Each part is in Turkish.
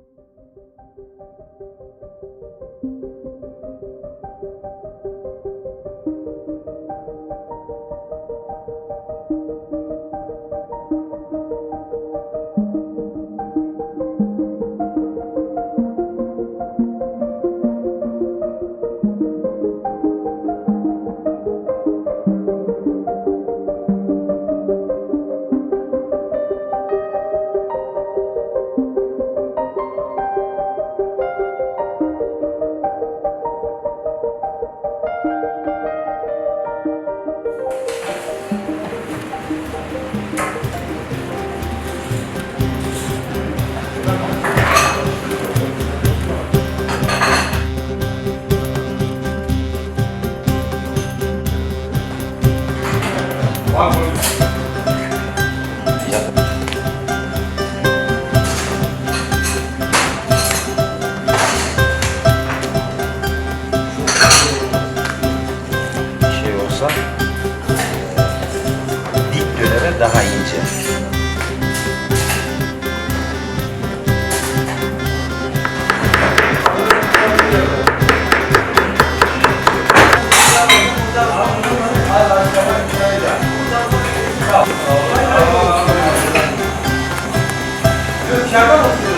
Thank you. Já vamos.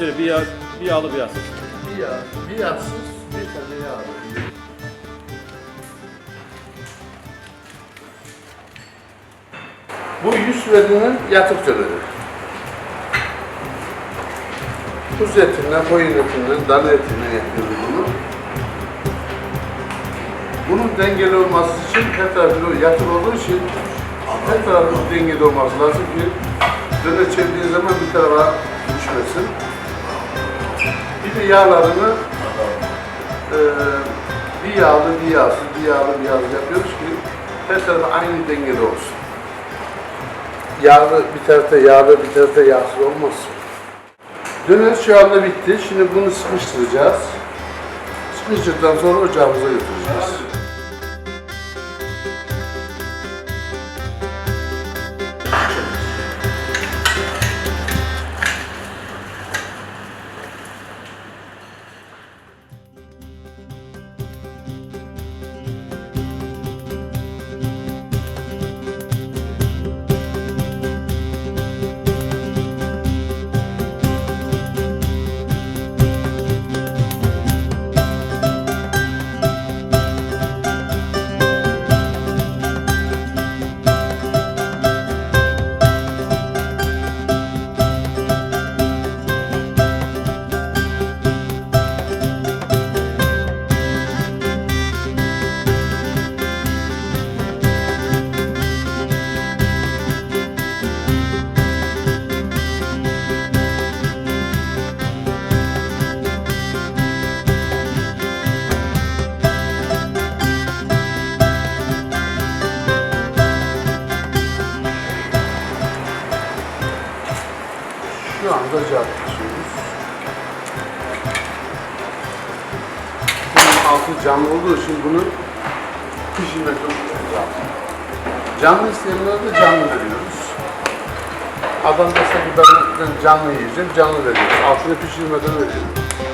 Şimdi söyle bir yağ, bir yağlı bir yağsız. Bir yağ, bir yağsız, bir tane yağ. Bu yüz verinin yatık döneri. Kuzu etinden, koyun etinden, dana etinden yapıyoruz bunu. Bunun dengeli olması için her tarafı yatık olduğu için her tarafı dengeli olması lazım ki döner çevirdiği zaman bir tarafa düşmesin. Bir de yağlarını eee bir yağlı bir yağsız, bir yağlı bir yağsız yapıyoruz ki her tarafı aynı dengede olsun. Yağlı bir tarafta yağlı bir tarafta yağsız olmasın. Döner şu anda bitti. Şimdi bunu sıkıştıracağız. Sıkıştırdıktan sonra ocağımıza götüreceğiz. Kızacağı pişiriyoruz. Bunun altı canlı olduğu için bunu pişirmek zorundayız. Canlı isteyenlere de canlı veriyoruz. Adam dese ki canlı yiyeceğim, canlı veriyoruz. Altını pişirmeden veriyoruz.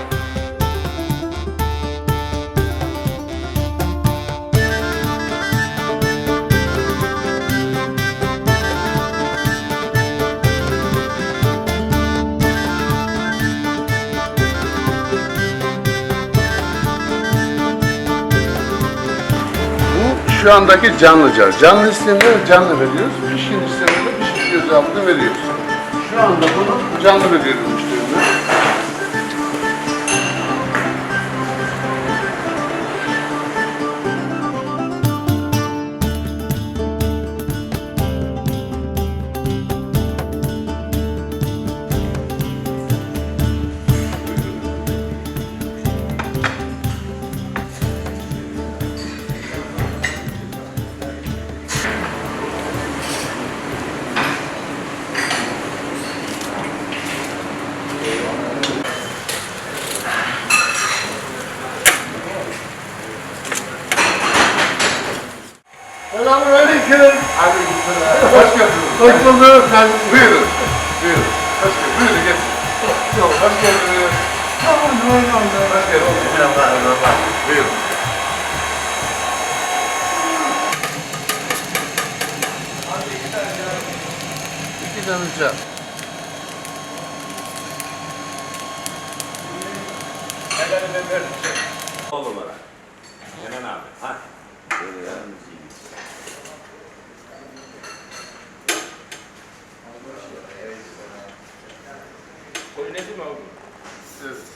Şu andaki canlıca. Canlı isteyenlere canlı veriyoruz. Pişkin isteyenlere pişik göz altı veriyoruz. Şu anda bunu canlı veriyoruz müşterine. Selamünaleyküm. Aleykümselam. Hoş geldiniz. Hoş bulduk. Buyurun. Buyurun. Hoş geldiniz. Buyurun geçin. Yok, hoş geldiniz. Hoş geldiniz. Buyurun. İki tane can. On numara. Kenan abi. Ha. Böyle yalnız iyi. Evet.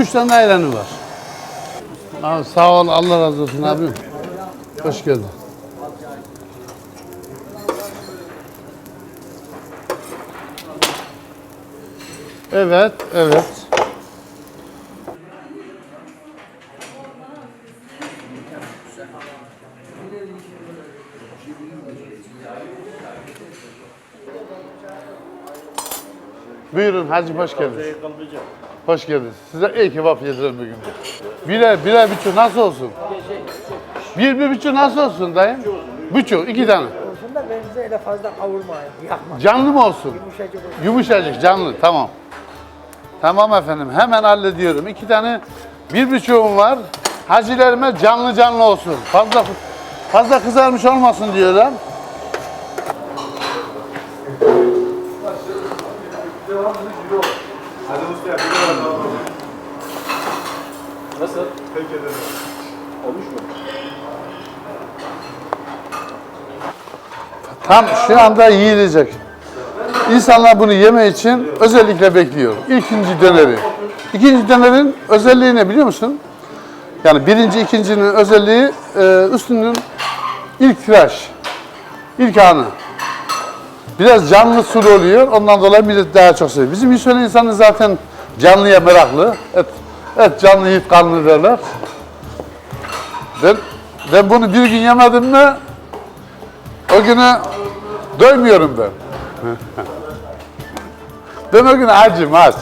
Üç tane ayranı var. Abi sağ ol Allah razı olsun abim. Hoş geldin. Evet, evet. Buyurun hacı hoş geldiniz. Hoş geldiniz. Size iyi kebap yedirelim bugün. Birer, birer buçuk nasıl olsun? Bir, bir buçuk nasıl olsun dayım? Buçuk, iki tane. olsun da ben size öyle fazla kavurmayın, yakma. Canlı mı olsun? Yumuşacık olsun. Yumuşacık, canlı, tamam. Tamam efendim, hemen hallediyorum. İki tane, bir buçuğum var. Hacilerime canlı canlı olsun. Fazla fazla kızarmış olmasın diyorlar. Tam şu anda yiyilecek. İnsanlar bunu yeme için özellikle bekliyor. İkinci döneri. İkinci dönerin özelliği ne biliyor musun? Yani birinci, ikincinin özelliği e, üstünün ilk tıraş. ilk anı. Biraz canlı sulu oluyor. Ondan dolayı millet daha çok seviyor. Bizim Yusufeli insanı zaten canlıya meraklı. Et, et canlı yiyip kanlı derler. Ben, ben bunu bir gün yemedim mi o günü doymuyorum ben. ben o gün acım aç.